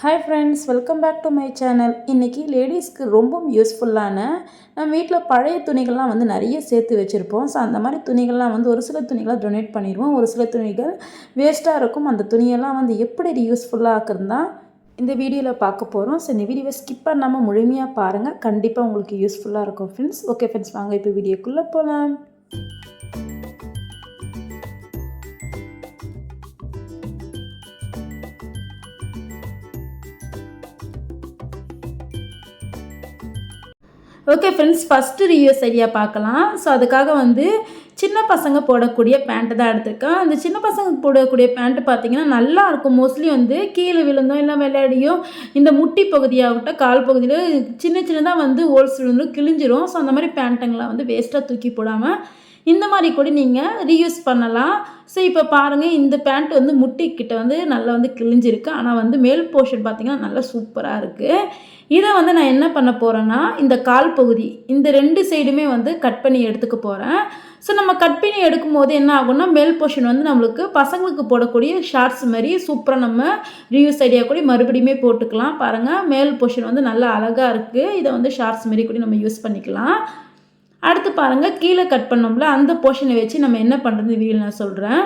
Hi friends welcome back to my channel இன்றைக்கி லேடிஸ்க்கு ரொம்பவும் யூஸ்ஃபுல்லான நம்ம வீட்டில் பழைய துணிகள்லாம் வந்து நிறைய சேர்த்து வச்சுருப்போம். ஸோ அந்த மாதிரி துணிகள்லாம் வந்து ஒரு சில துணிகளை டொனேட் பண்ணிடுவோம். ஒரு சில துணிகள் வேஸ்ட்டாக இருக்கும். அந்த துணியெல்லாம் வந்து எப்படி யூஸ்ஃபுல்லாக ஆக்குறதா இந்த வீடியோவில் பார்க்க போகிறோம் ஸோ இந்த வீடியோவை ஸ்கிப் பண்ணாமல் முழுமையாக பாருங்கள் கண்டிப்பாக உங்களுக்கு யூஸ்ஃபுல்லாக இருக்கும் ஃப்ரெண்ட்ஸ் ஓகே ஃப்ரெண்ட்ஸ் வாங்க இப்போ வீடியோக்குள்ளே போகலாம் okay friends first reviews idea பார்க்கலாம். ஸோ அதுக்காக வந்து சின்ன பசங்க போடக்கூடிய பேண்ட்டு தான் எடுத்திருக்கேன். அந்த சின்ன பசங்க போடக்கூடிய பேண்ட்டு பார்த்தீங்கன்னா நல்லா இருக்கும். மோஸ்ட்லி வந்து கீழே விழுந்தோ இல்லை விளையாடியோ இந்த முட்டி பகுதியாகட்டும் கால் பகுதியில் சின்ன சின்னதாக வந்து ஹோல்ஸ் விழுந்து கிழிஞ்சிரும். ஸோ அந்த மாதிரி பேண்ட்டுங்களாம் வந்து வேஸ்ட்டாக தூக்கி போடாமல் இந்த மாதிரி கூட நீங்கள் ரீயூஸ் பண்ணலாம். ஸோ இப்போ பாருங்கள் இந்த பேண்ட் வந்து முட்டிக்கிட்ட வந்து நல்லா வந்து கிழிஞ்சிருக்கு. ஆனால் வந்து மேல் போர்ஷன் பார்த்திங்கன்னா நல்லா சூப்பராக இருக்குது இதை வந்து நான் என்ன பண்ண போகிறேன்னா இந்த கால் பகுதி இந்த ரெண்டு சைடுமே வந்து கட் பண்ணி எடுத்துக்க போகிறேன் ஸோ நம்ம கட் பண்ணி எடுக்கும் போது என்ன ஆகும்னா மேல் போர்ஷன் வந்து நம்மளுக்கு பசங்களுக்கு போடக்கூடிய ஷார்ட்ஸ் மாதிரி சூப்பராக நம்ம ரீயூஸ் ஐடியா கூட மறுபடியுமே போட்டுக்கலாம். பாருங்கள் மேல் போர்ஷன் வந்து நல்லா அழகாக இருக்குது இதை வந்து ஷார்ட்ஸ் மாரி கூட நம்ம யூஸ் பண்ணிக்கலாம். அடுத்து பாருங்கள் கீழே கட் பண்ணோம்ல அந்த போர்ஷனை வச்சு நம்ம என்ன பண்ணுறது வீடியோ நான் சொல்கிறேன்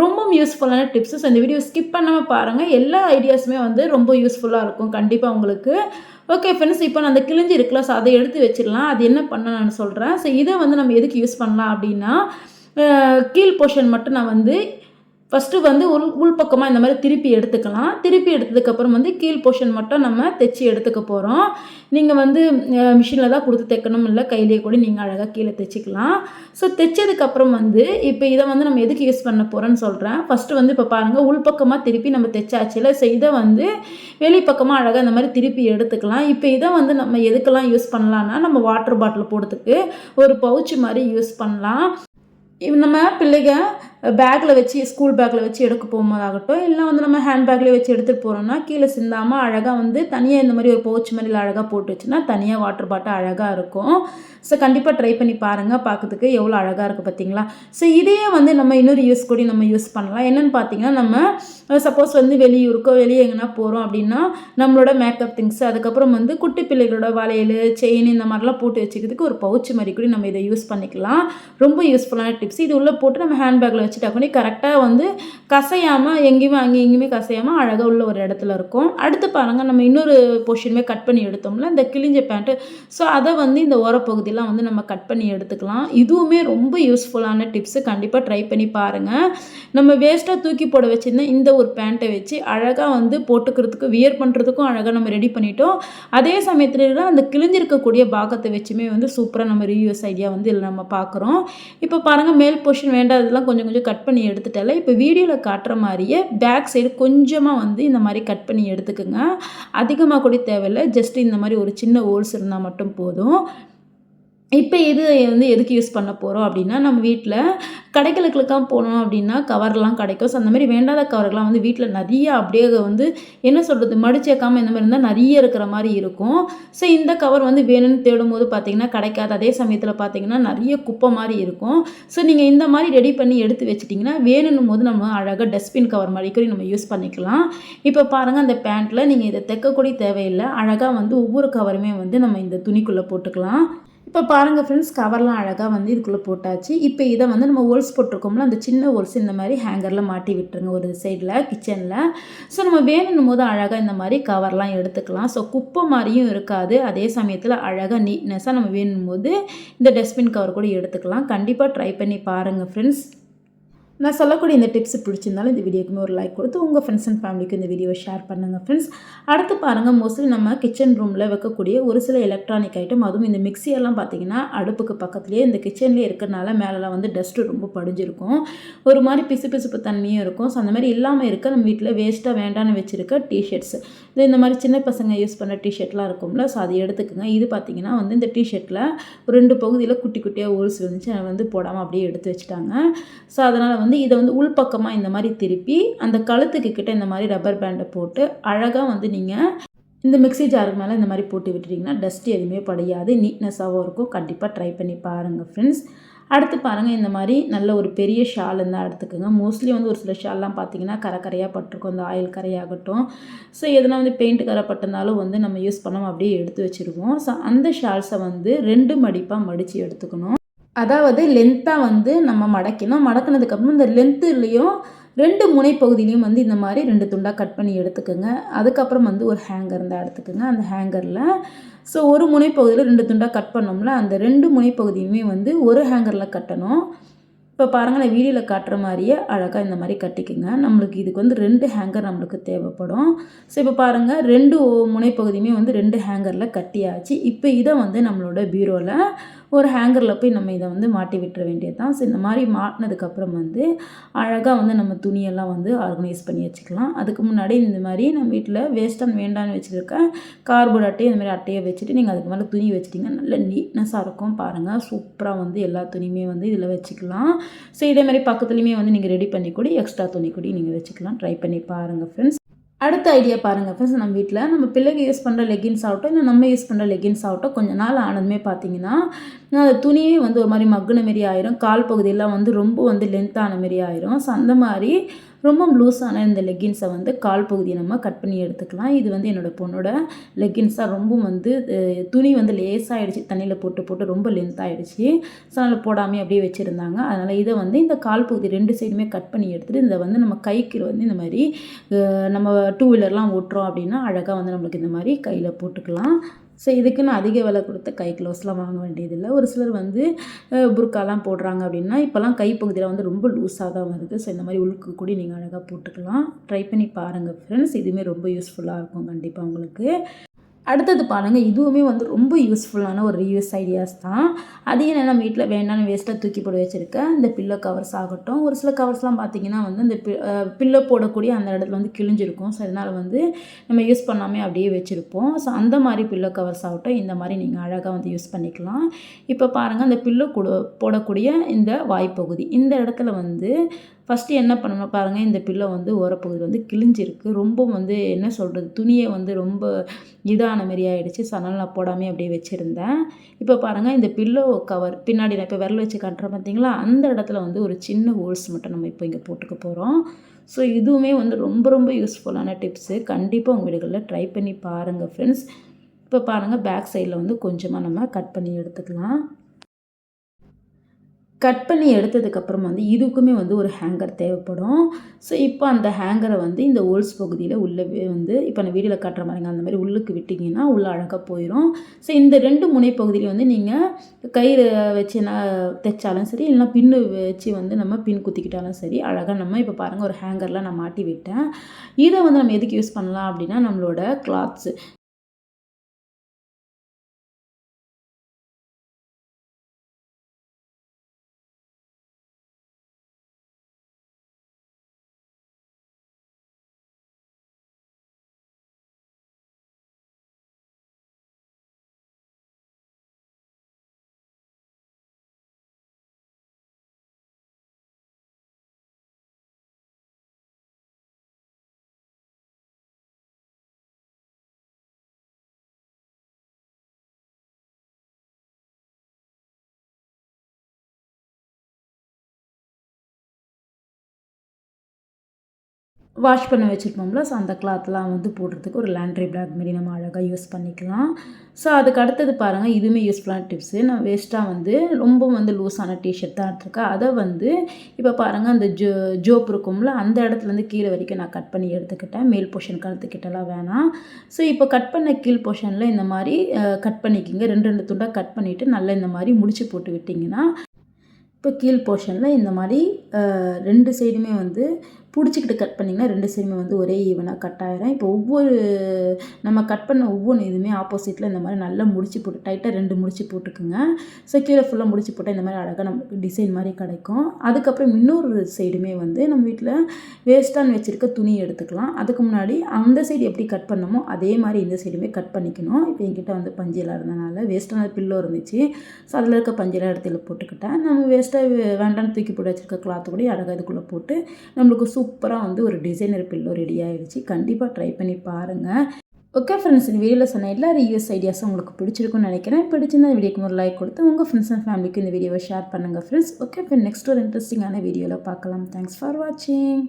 ரொம்பவும் யூஸ்ஃபுல்லான டிப்ஸு ஸோ இந்த வீடியோ ஸ்கிப் பண்ணாமல் பாருங்கள் எல்லா ஐடியாஸுமே வந்து ரொம்ப யூஸ்ஃபுல்லாக இருக்கும். கண்டிப்பாக உங்களுக்கு. ஓகே ஃப்ரெண்ட்ஸ் இப்போ நான் அந்த கிழிஞ்சி இருக்குல்ல ஸோ அதை எடுத்து வச்சிடலாம். அது என்ன பண்ண நான் சொல்கிறேன் ஸோ இதை வந்து நம்ம எதுக்கு யூஸ் பண்ணலாம் அப்படின்னா கீழ் போர்ஷன் மட்டும் நான் வந்து ஃபஸ்ட்டு வந்து உள் உள்பக்கமாக இந்த மாதிரி திருப்பி எடுத்துக்கலாம். திருப்பி எடுத்ததுக்கப்புறம் வந்து கீழ் போர்ஷன் மட்டும் நம்ம தைச்சி எடுத்துக்க போகிறோம் நீங்கள் வந்து மிஷினில் தான் கொடுத்து தைக்கணும். இல்லை கையிலேயே கூட நீங்கள் அழகாக கீழே தைச்சிக்கலாம். ஸோ தைச்சதுக்கப்புறம் வந்து இப்போ இதை வந்து நம்ம எதுக்கு யூஸ் பண்ண போகிறோன்னு சொல்கிறேன் ஃபஸ்ட்டு வந்து இப்போ பாருங்கள் உள்பக்கமாக திருப்பி நம்ம தைச்சாச்சுல ஸோ இதை வந்து வெளிப்பக்கமாக அழகாக இந்த மாதிரி திருப்பி எடுத்துக்கலாம். இப்போ இதை வந்து நம்ம எதுக்கெல்லாம் யூஸ் பண்ணலான்னா நம்ம வாட்டர் பாட்டில் போடுறதுக்கு ஒரு பவுச்சு மாதிரி யூஸ் பண்ணலாம். நம்ம பிள்ளைங்க பேக்கில் வச்சு ஸ்கூல் பேக்கில் வச்சு எடுக்க போகும்போதாகட்டும் இல்லை வந்து நம்ம ஹேண்ட் பேக்லேயே வச்சு எடுத்துகிட்டு போகிறோம்னா கீழே சிந்தாமல் அழகாக வந்து தனியாக இந்த மாதிரி ஒரு பவுச் மாதிரி அழகாக போட்டு வச்சுன்னா தனியாக வாட்டர் பாட்டில் அழகாக இருக்கும். ஸோ கண்டிப்பாக ட்ரை பண்ணி பாருங்கள் பார்க்கறதுக்கு எவ்வளோ அழகாக இருக்குது பார்த்தீங்களா ஸோ இதையே வந்து நம்ம இன்னொரு யூஸ் கூட நம்ம யூஸ் பண்ணலாம். என்னென்னு பார்த்தீங்கன்னா நம்ம சப்போஸ் வந்து வெளியூருக்கோ வெளியே எங்கன்னா போகிறோம் அப்படின்னா நம்மளோட மேக்கப் திங்ஸ் அதுக்கப்புறம் வந்து குட்டி பிள்ளைகளோட வளையல் செயின் இந்த மாதிரிலாம் போட்டு வச்சுக்கிறதுக்கு ஒரு பவுச் மாதிரி கூட நம்ம இதை யூஸ் பண்ணிக்கலாம். ரொம்ப யூஸ்ஃபுல்லான டிப்ஸ் இது உள்ளே போட்டு நம்ம ஹேண்ட் பேக்கில் கரெக்டாக வந்து கசையாமல் எங்கேயுமே அங்கேயும் எங்கேயுமே கசையாமல் அழகாக உள்ள ஒரு இடத்துல இருக்கும். அடுத்து பாருங்கள் நம்ம இன்னொரு பொஷனுமே கட் பண்ணி எடுத்தோம்ல இந்த கிழிஞ்ச பேண்ட்டு ஸோ அதை வந்து இந்த ஓரப்பகுதியெலாம் வந்து நம்ம கட் பண்ணி எடுத்துக்கலாம். இதுவுமே ரொம்ப யூஸ்ஃபுல்லான டிப்ஸு கண்டிப்பாக ட்ரை பண்ணி பாருங்கள் நம்ம வேஸ்ட்டாக தூக்கி போட வச்சுருந்தா இந்த ஒரு பேண்ட்டை வச்சு அழகாக வந்து போட்டுக்கிறதுக்கு வியர் பண்ணுறதுக்கும் அழகாக நம்ம ரெடி பண்ணிட்டோம். அதே சமயத்தில் அந்த கிழிஞ்சிருக்கக்கூடிய பாகத்தை வச்சுமே வந்து சூப்பராக நம்ம ரீயூஸ் ஐடியா வந்து இதில் நம்ம பார்க்குறோம் இப்போ பாருங்கள் மேல் போர்ஷன் வேண்டாததெல்லாம் கொஞ்சம் கொஞ்சம் கட் பண்ணி எடுத்துட்டால இப்போ வீடியோவில் காட்டுற மாதிரியே பேக் சைடு கொஞ்சமாக வந்து இந்த மாதிரி கட் பண்ணி எடுத்துக்கோங்க. அதிகமாக கூட தேவையில்லை ஜஸ்ட் இந்த மாதிரி ஒரு சின்ன ஹோல்ஸ் இருந்தால் மட்டும் போதும். இப்போ இது வந்து எதுக்கு யூஸ் பண்ண போகிறோம் அப்படின்னா நம்ம வீட்டில் கடைகளுக்கெல்லாம் போனோம் அப்படின்னா கவர்லாம் கிடைக்கும். ஸோ அந்த மாதிரி வேண்டாத கவர்கள்லாம் வந்து வீட்டில் நிறைய அப்படியே வந்து என்ன சொல்கிறது மடிச்சேக்காமல் இந்த மாதிரி இருந்தால் நிறைய இருக்கிற மாதிரி இருக்கும். ஸோ இந்த கவர் வந்து வேணும்னு தேடும் போது பார்த்தீங்கன்னா கிடைக்காது. அதே சமயத்தில் பார்த்தீங்கன்னா நிறைய குப்பை மாதிரி இருக்கும். ஸோ நீங்கள் இந்த மாதிரி ரெடி பண்ணி எடுத்து வச்சிட்டிங்கன்னா வேணும்னும் போது நம்ம அழகாக டஸ்ட்பின் கவர் மாதிரி கூட நம்ம யூஸ் பண்ணிக்கலாம். இப்போ பாருங்கள் அந்த பேண்ட்டில் நீங்கள் இதை தைக்கக்கூடிய தேவையில்லை. அழகாக வந்து ஒவ்வொரு கவருமே வந்து நம்ம இந்த துணிக்குள்ளே போட்டுக்கலாம். இப்போ பாருங்கள் ஃப்ரெண்ட்ஸ் கவர்லாம் அழகாக வந்து இதுக்குள்ளே போட்டாச்சு. இப்போ இதை வந்து நம்ம ஓல்ஸ் போட்டிருக்கோம்ல அந்த சின்ன ஹோல்ஸ் இந்த மாதிரி ஹேங்கரில் மாட்டி விட்டுருங்க ஒரு சைடில் கிச்சனில் ஸோ நம்ம வேணும்னும் போது அழகாக இந்த மாதிரி கவர்லாம் எடுத்துக்கலாம். ஸோ குப்பை மாதிரியும் இருக்காது. அதே சமயத்தில் அழகாக நீட்னஸாக நம்ம வேணும் போது இந்த டஸ்ட்பின் கவர் கூட எடுத்துக்கலாம். கண்டிப்பாக ட்ரை பண்ணி பாருங்கள் ஃப்ரெண்ட்ஸ் நான் சொல்லக்கூடிய இந்த டிப்ஸ் பிடிச்சிருந்தாலும் இந்த வீடியோக்குமே ஒரு லைக் கொடுத்து உங்கள் ஃப்ரெண்ட்ஸ் அண்ட் ஃபேமிலிக்கு இந்த வீடியோவை ஷேர் பண்ணுங்கள் ஃப்ரெண்ட்ஸ் அடுத்து பாருங்கள் மோஸ்ட்லி நம்ம கிச்சன் ரூமில் வைக்கக்கூடிய ஒரு சில எலக்ட்ரானிக் ஐட்டம் அதுவும் இந்த மிக்சியெல்லாம் பார்த்தீங்கன்னா அடுப்புக்கு பக்கத்துலேயே இந்த கிச்சன்லேயே இருக்கிறனால மேலெலாம் வந்து டஸ்ட்டு ரொம்ப படிஞ்சிருக்கும். ஒரு மாதிரி பிசு பிசுப்பு தன்மையும் இருக்கும். ஸோ அந்த மாதிரி இல்லாமல் இருக்க நம்ம வீட்டில் வேஸ்ட்டாக வேண்டான்னு வச்சுருக்க டிஷர்ட்ஸ் இது இந்த மாதிரி சின்ன பசங்க யூஸ் பண்ண டிஷர்ட்லாம் இருக்கும்ல ஸோ அதை எடுத்துக்கோங்க. இது பார்த்தீங்கன்னா வந்து இந்த டிஷர்ட்டில் ரெண்டு பகுதியில் குட்டி குட்டியாக ஹோல்ஸ் வந்துச்சு அதை வந்து போடாமல் அப்படியே எடுத்து வச்சுட்டாங்க. ஸோ அதனால் வந்து வந்து இதை வந்து உள்பக்கமாக இந்த மாதிரி திருப்பி அந்த கழுத்துக்கு கிட்ட இந்த மாதிரி ரப்பர் பேண்டை போட்டு அழகாக வந்து நீங்கள் இந்த மிக்சி ஜாருக்கு மேலே இந்த மாதிரி போட்டு விட்டுட்டிங்கன்னா டஸ்ட் எதுவுமே படையாது. நீட்னஸாகவும் இருக்கும். கண்டிப்பாக ட்ரை பண்ணி பாருங்கள் ஃப்ரெண்ட்ஸ் அடுத்து பாருங்கள் இந்த மாதிரி நல்ல ஒரு பெரிய ஷால் இருந்தால் எடுத்துக்கோங்க. மோஸ்ட்லி வந்து ஒரு சில ஷால்லாம் பார்த்தீங்கன்னா கரை கரையாக பட்டிருக்கும். இந்த ஆயில் கரையாகட்டும் ஸோ எதனா வந்து பெயிண்ட் கரை பட்டிருந்தாலும் வந்து நம்ம யூஸ் பண்ணாமல் அப்படியே எடுத்து வச்சுருவோம். ஸோ அந்த ஷால்ஸை வந்து ரெண்டு மடிப்பாக மடித்து எடுத்துக்கணும். அதாவது லென்த்தாக வந்து நம்ம மடக்கணும். மடக்கினதுக்கப்புறம் இந்த லென்த்துலேயும் ரெண்டு முனைப்பகுதியிலையும் வந்து இந்த மாதிரி ரெண்டு துண்டாக கட் பண்ணி எடுத்துக்கோங்க. அதுக்கப்புறம் வந்து ஒரு ஹேங்கர் இருந்தால் எடுத்துக்கோங்க. அந்த ஹேங்கரில் ஸோ ஒரு முனைப்பகுதியில் ரெண்டு துண்டாக கட் பண்ணோம்ல அந்த ரெண்டு முனைப்பகுதியுமே வந்து ஒரு ஹேங்கரில் கட்டணும். இப்போ பாருங்கள் நான் வீடியோவில் காட்டுற மாதிரியே அழகாக இந்த மாதிரி கட்டிக்கோங்க. நம்மளுக்கு இதுக்கு வந்து ரெண்டு ஹேங்கர் நம்மளுக்கு தேவைப்படும். ஸோ இப்போ பாருங்கள் ரெண்டு முனைப்பகுதியுமே வந்து ரெண்டு ஹேங்கரில் கட்டியாச்சு. இப்போ இதை வந்து நம்மளோட பீரோவில் ஒரு ஹேங்கரில் போய் நம்ம இதை வந்து மாட்டி விட்டுற வேண்டியது தான் ஸோ இந்த மாதிரி மாட்டினதுக்கப்புறம் வந்து அழகாக வந்து நம்ம துணியெல்லாம் வந்து ஆர்கனைஸ் பண்ணி வச்சுக்கலாம். அதுக்கு முன்னாடி இந்த மாதிரி நம்ம வீட்டில் வேஸ்டான் வேண்டான்னு வச்சுருக்க கார்போர்ட் அட்டையை இந்த மாதிரி அட்டையை வச்சுட்டு நீங்கள் அதுக்கு மேலே துணி வச்சிட்டிங்க நல்ல நீட்னஸாக இருக்கும். பாருங்கள் சூப்பராக வந்து எல்லா துணியுமே வந்து இதில் வச்சுக்கலாம். ஸோ இதே மாதிரி பக்கத்துலேயுமே வந்து நீங்கள் ரெடி பண்ணி கூட எக்ஸ்ட்ரா துணி கூட நீங்கள் வச்சுக்கலாம். ட்ரை பண்ணி பாருங்கள் ஃப்ரெண்ட்ஸ் அடுத்த ஐடியா பாருங்கள் ஃப்ரெண்ட்ஸ் நம்ம வீட்டில் நம்ம பிள்ளைங்க யூஸ் பண்ணுற லெகின்ஸ் ஆகட்டும் இல்லை நம்ம யூஸ் பண்ணுற லெகின்ஸ் ஆகட்டும் கொஞ்சம் நாள் ஆனதுமே பார்த்தீங்கன்னா அந்த துணியே வந்து ஒரு மாதிரி மக்குன மாரி ஆயிரும். கால் பகுதியெல்லாம் வந்து ரொம்ப வந்து லென்த்தான மாரி ஆயிரும். ஸோ அந்த மாதிரி ரொம்ப லூஸான இந்த லெக்கின்ஸை வந்து கால் பகுதியை நம்ம கட் பண்ணி எடுத்துக்கலாம். இது வந்து என்னோடய பொண்ணோட லெக்கின்ஸாக ரொம்ப வந்து துணி வந்து லேஸாகிடுச்சு தண்ணியில் போட்டு போட்டு ரொம்ப லென்த் ஆகிடுச்சு ஸோ அதில் போடாமல் அப்படியே வச்சுருந்தாங்க. அதனால் இதை வந்து இந்த கால் பகுதி ரெண்டு சைடுமே கட் பண்ணி எடுத்துகிட்டு இதை வந்து நம்ம கைக்கு வந்து இந்த மாதிரி நம்ம டூ வீலர்லாம் ஓட்டுறோம் அப்படின்னா அழகாக வந்து நம்மளுக்கு இந்த மாதிரி கையில் போட்டுக்கலாம். ஸோ இதுக்குன்னு அதிக விலை கொடுத்து கை க்ளவுஸ்லாம் வாங்க வேண்டியதில்லை. ஒரு சிலர் வந்து புர்க்காலாம் போடுறாங்க அப்படின்னா இப்போல்லாம் கைப்பகுதியில் வந்து ரொம்ப லூஸாக தான் வருது. ஸோ இந்த மாதிரி உழுக்கு கூடி நீங்கள் அழகாக போட்டுக்கலாம். ட்ரை பண்ணி பாருங்கள் ஃப்ரெண்ட்ஸ் இதுவுமே ரொம்ப யூஸ்ஃபுல்லாக இருக்கும் கண்டிப்பாக உங்களுக்கு. அடுத்தது பாருங்கள் இதுவுமே வந்து ரொம்ப யூஸ்ஃபுல்லான ஒரு ரியூஸ் ஐடியாஸ் தான். அது நம்ம வீட்டில் வேண்டாம் வேஸ்ட்டாக தூக்கி போட வச்சுருக்கேன் இந்த பில்லோ கவர்ஸ் ஆகட்டும். ஒரு சில கவர்ஸ்லாம் பார்த்திங்கன்னா வந்து இந்த பில்லோ போடக்கூடிய அந்த இடத்துல வந்து கிழிஞ்சிருக்கும். ஸோ அதனால் வந்து நம்ம யூஸ் பண்ணாமல் அப்படியே வச்சுருப்போம். ஸோ அந்த மாதிரி பில்லோ கவர்ஸ் ஆகட்டும். இந்த மாதிரி நீங்கள் அழகாக வந்து யூஸ் பண்ணிக்கலாம். இப்போ பாருங்கள் அந்த பில்லோ கூட போடக்கூடிய இந்த வாய்ப்பகுதி. இந்த இடத்துல வந்து ஃபஸ்ட்டு என்ன பண்ணணும் பாருங்கள் இந்த பில்லோ வந்து ஓரப்பகுதி வந்து கிழிஞ்சிருக்கு. ரொம்ப வந்து என்ன சொல்கிறது துணியை வந்து ரொம்ப இதான மாரி ஆகிடுச்சு ஸோ நான் போடாமல் அப்படியே வச்சுருந்தேன். இப்போ பாருங்கள் இந்த பில்லோ கவர் பின்னாடி நான் இப்போ விரல் வச்சு கட்டுறேன் பார்த்தீங்களா அந்த இடத்துல வந்து ஒரு சின்ன ஹோல்ஸ் மட்டும் நம்ம இப்போ இங்கே போட்டுக்க போகிறோம் ஸோ இதுவுமே வந்து ரொம்ப ரொம்ப யூஸ்ஃபுல்லான டிப்ஸு கண்டிப்பாக உங்கள் வீடுகளில் ட்ரை பண்ணி பாருங்கள் ஃப்ரெண்ட்ஸ் இப்போ பாருங்கள் பேக் சைடில் வந்து கொஞ்சமாக நம்ம கட் பண்ணி எடுத்துக்கலாம். கட் பண்ணி எடுத்ததுக்கப்புறம் வந்து இதுக்குமே வந்து ஒரு ஹேங்கர் தேவைப்படும். ஸோ இப்போ அந்த ஹேங்கரை வந்து இந்த ஓல்ஸ் பகுதியில் உள்ளே வந்து இப்போ நான் வீடியோவில் காட்டுற மாதிரிங்க அந்த மாதிரி உள்ளுக்கு விட்டிங்கன்னா உள்ளே அழகாக போயிடும் ஸோ இந்த ரெண்டு முனை பகுதியில் வந்து நீங்கள் கயிறு வச்சு தைச்சாலும் சரி இல்லைனா பின்னு வச்சு வந்து நம்ம பின் குத்திக்கிட்டாலும் சரி அழகாக நம்ம இப்போ பாருங்கள் ஒரு ஹேங்கரில் நான் மாட்டி விட்டேன். இதை வந்து நம்ம எதுக்கு யூஸ் பண்ணலாம் அப்படின்னா நம்மளோட கிளாத்ஸு வாஷ் பண்ண வச்சுருப்போம்ல. ஸோ அந்த கிளாத்லாம் வந்து போடுறதுக்கு ஒரு லேண்ட்ரி பிளாக் மாரி நம்ம அழகாக யூஸ் பண்ணிக்கலாம். ஸோ அதுக்கு அடுத்தது பாருங்கள் இதுவுமே யூஸ்ஃபுல்லான டிப்ஸு நான் வேஸ்ட்டாக வந்து ரொம்ப வந்து லூஸான டிஷர்ட் தான் எடுத்துருக்கேன் அதை வந்து இப்போ பாருங்கள் அந்த ஜோ ஜோப் இருக்கும்ல அந்த இடத்துலேருந்து கீழே வரைக்கும் நான் கட் பண்ணி எடுத்துக்கிட்டேன். மேல் போர்ஷன் கழுத்துக்கிட்டலாம் வேணாம். ஸோ இப்போ கட் பண்ண கீழ் போர்ஷனில் இந்த மாதிரி கட் பண்ணிக்கிங்க. ரெண்டு ரெண்டு துண்டாக கட் பண்ணிவிட்டு நல்லா இந்த மாதிரி முடிச்சு போட்டு விட்டிங்கன்னா இப்போ கீழ் போர்ஷனில் இந்த மாதிரி ரெண்டு சைடுமே வந்து பிடிச்சிக்கிட்டு கட் பண்ணிங்கன்னா ரெண்டு சைடுமே வந்து ஒரே ஈவனாக கட் ஆகிடும் இப்போ ஒவ்வொரு நம்ம கட் பண்ண ஒவ்வொன்று இதுவுமே ஆப்போசிட்டில் இந்த மாதிரி நல்லா முடிச்சு போட்டு டைட்டாக ரெண்டு முடிச்சு போட்டுக்குங்க. ஸோ கீழே ஃபுல்லாக முடிச்சு போட்டால் இந்த மாதிரி அழகாக நமக்கு டிசைன் மாதிரி கிடைக்கும். அதுக்கப்புறம் இன்னொரு சைடுமே வந்து நம்ம வீட்டில் வேஸ்ட்டான்னு வச்சுருக்க துணி எடுத்துக்கலாம். அதுக்கு முன்னாடி அந்த சைடு எப்படி கட் பண்ணமோ அதே மாதிரி இந்த சைடுமே கட் பண்ணிக்கணும். இப்போ என்கிட்ட வந்து பஞ்செல்லாம் இருந்தனால வேஸ்ட்டான பில்லோ இருந்துச்சு. ஸோ அதில் இருக்க பஞ்செல்லாம் இடத்துல போட்டுக்கிட்டேன். நம்ம வேஸ்ட்டாக வேண்டாம்னு தூக்கி போட்டு வச்சுருக்க கிளாத்து கூட அழகாக இதுக்குள்ளே போட்டு நம்மளுக்கு சூப்பராக வந்து ஒரு டிசைனர் பில்லோ ரெடி ஆகிடுச்சு கண்டிப்பாக ட்ரை பண்ணி பாருங்கள் ஓகே ஃப்ரெண்ட்ஸ் இந்த வீடியோவில் சொன்ன எல்லா ரிவ்யூஸ் ஐடியாஸும் உங்களுக்கு பிடிச்சிருக்கும்னு நினைக்கிறேன். பிடிச்சிருந்தா வீடியோக்கு ஒரு லைக் கொடுத்து உங்கள் ஃப்ரெண்ட்ஸ் அண்ட் ஃபேமிலிக்கு இந்த வீடியோவை ஷேர் பண்ணுங்கள் ஃப்ரெண்ட்ஸ் ஓகே இப்போ நெக்ஸ்ட் ஒரு இன்ட்ரெஸ்டிங்கான வீடியோவில் பார்க்கலாம். தேங்க்ஸ் ஃபார் வாட்சிங்